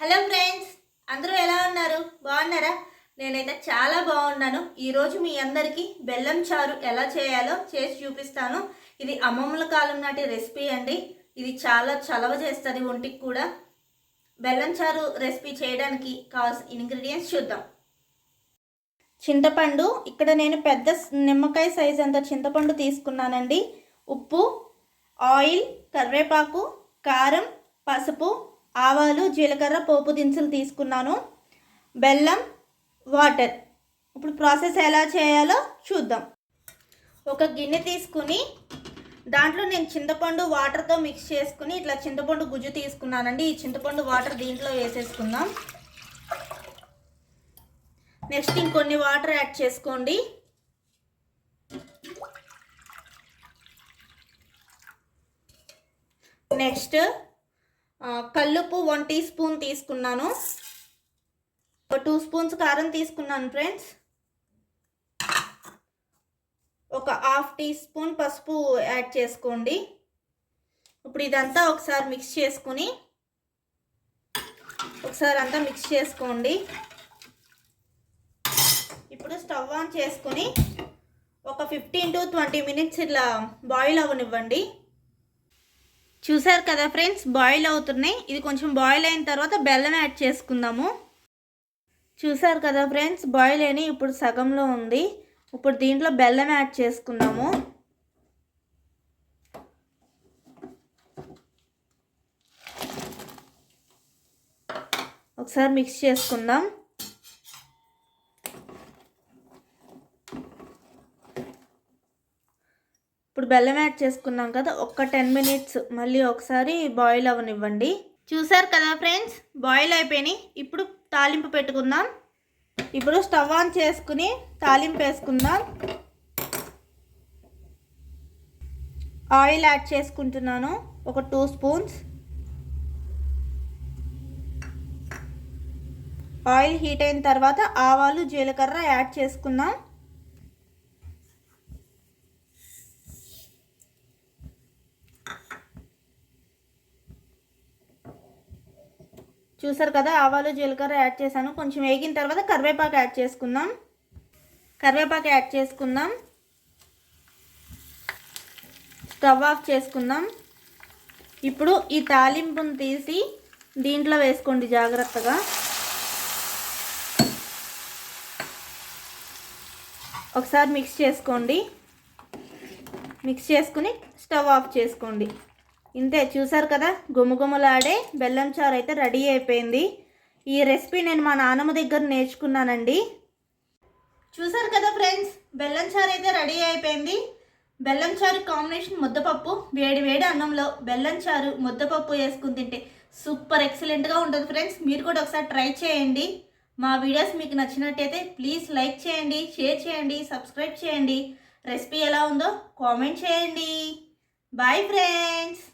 Hello friends అందరూ ఎలా ఉన్నారు? బాగున్నారా? నేనైతే చాలా బాగున్నాను. ఈరోజు మీ అందరికీ బెల్లం చారు ఎలా చేయాలో చేసి చూపిస్తాను. ఇది అమ్మమ్మల కాలం నాటి రెసిపీ అండి. ఇది చాలా చలవ చేస్తుంది ఒంటికి కూడా. బెల్లం చారు రెసిపీ చేయడానికి కావాల్సిన ఇంగ్రీడియంట్స్ చూద్దాం. చింతపండు ఇక్కడ నేను పెద్ద నిమ్మకాయ సైజ్ అంత చింతపండు తీసుకున్నానండి. ఉప్పు ఆయిల్ కరివేపాకు కారం పసుపు ఆవాలు జీలకర్ర పోపు దినుసులు తీసుకున్నాను. బెల్లం వాటర్. ఇప్పుడు ప్రాసెస్ ఎలా చేయాలో చూద్దాం. ఒక గిన్నె తీసుకుని దాంట్లో నేను చింతపండు వాటర్తో మిక్స్ చేసుకుని ఇట్లా చింతపండు గుజ్జు తీసుకున్నానండి. ఈ చింతపండు వాటర్ దీంట్లో వేసేసుకుందాం. నెక్స్ట్ ఇంకొన్ని వాటర్ యాడ్ చేసుకోండి. నెక్స్ట్ కల్లుప్పు వన్ టీ స్పూన్ తీసుకున్నాను. ఒక టూ స్పూన్స్ కారం తీసుకున్నాను ఫ్రెండ్స్ ఒక హాఫ్ టీ స్పూన్ పసుపు యాడ్ చేసుకోండి. ఇప్పుడు ఇదంతా ఒకసారి మిక్స్ చేసుకుని ఒకసారి అంతా మిక్స్ చేసుకోండి. ఇప్పుడు స్టవ్ ఆన్ చేసుకుని ఒక ఫిఫ్టీన్ టు ట్వంటీ మినిట్స్ ఇలా బాయిల్ అవ్వనివ్వండి. చూసారు కదా ఫ్రెండ్స్ బాయిల్ అవుతున్నాయి. ఇది కొంచెం బాయిల్ అయిన తర్వాత బెల్లం యాడ్ చేసుకుందాము. చూసారు కదా ఫ్రెండ్స్ బాయిల్ అయిన ఇప్పుడు సగంలో ఉంది. ఇప్పుడు దీంట్లో బెల్లం యాడ్ చేసుకుందాము. ఒకసారి మిక్స్ చేసుకుందాం. ఇప్పుడు బెల్లం యాడ్ చేసుకున్నాం కదా ఒక్క టెన్ మినిట్స్ మళ్ళీ ఒకసారి బాయిల్ అవ్వనివ్వండి చూసారు కదా ఫ్రెండ్స్ బాయిల్ అయిపోయినాయి. ఇప్పుడు తాలింపు పెట్టుకుందాం. ఇప్పుడు స్టవ్ ఆన్ చేసుకుని తాలింపు వేసుకుందాం. ఆయిల్ యాడ్ చేసుకుంటున్నాను ఒక టూ స్పూన్స్ ఆయిల్ హీట్ అయిన తర్వాత ఆవాలు జీలకర్ర యాడ్ చేసుకుందాం. చూసారు కదా ఆవాలు జీలకర్ర యాడ్ చేశాను. కొంచెం వేగిన తర్వాత కరివేపాకు యాడ్ చేసుకుందాం. కరివేపాకు యాడ్ చేసుకుందాం. స్టవ్ ఆఫ్ చేసుకుందాం. ఇప్పుడు ఈ తాలింపును తీసి దీంట్లో వేసుకోండి జాగ్రత్తగా. ఒకసారి మిక్స్ చేసుకోండి. మిక్స్ చేసుకుని స్టవ్ ఆఫ్ చేసుకోండి. ఇంతే చూసారు కదా? గుమగుమలాడే బెల్లం చారు అయితే రెడీ అయిపోయింది. ఈ రెసిపీ నేను మా నాన్నమ్మ దగ్గర నేర్చుకున్నానండి. చూసారు కదా ఫ్రెండ్స్? బెల్లం చారు అయితే రెడీ అయిపోయింది. బెల్లం చారు కాంబినేషన్ ముద్దపప్పు వేడి వేడి అన్నంలో బెల్లం చారు ముద్దపప్పు వేసుకుని తింటే సూపర్ ఎక్సలెంట్గా ఉంటుంది ఫ్రెండ్స్. మీరు కూడా ఒకసారి ట్రై చేయండి. మా వీడియోస్ మీకు నచ్చినట్టయితే ప్లీజ్ లైక్ చేయండి షేర్ చేయండి సబ్స్క్రైబ్ చేయండి. రెసిపీ ఎలా ఉందో కామెంట్ చేయండి. Bye friends!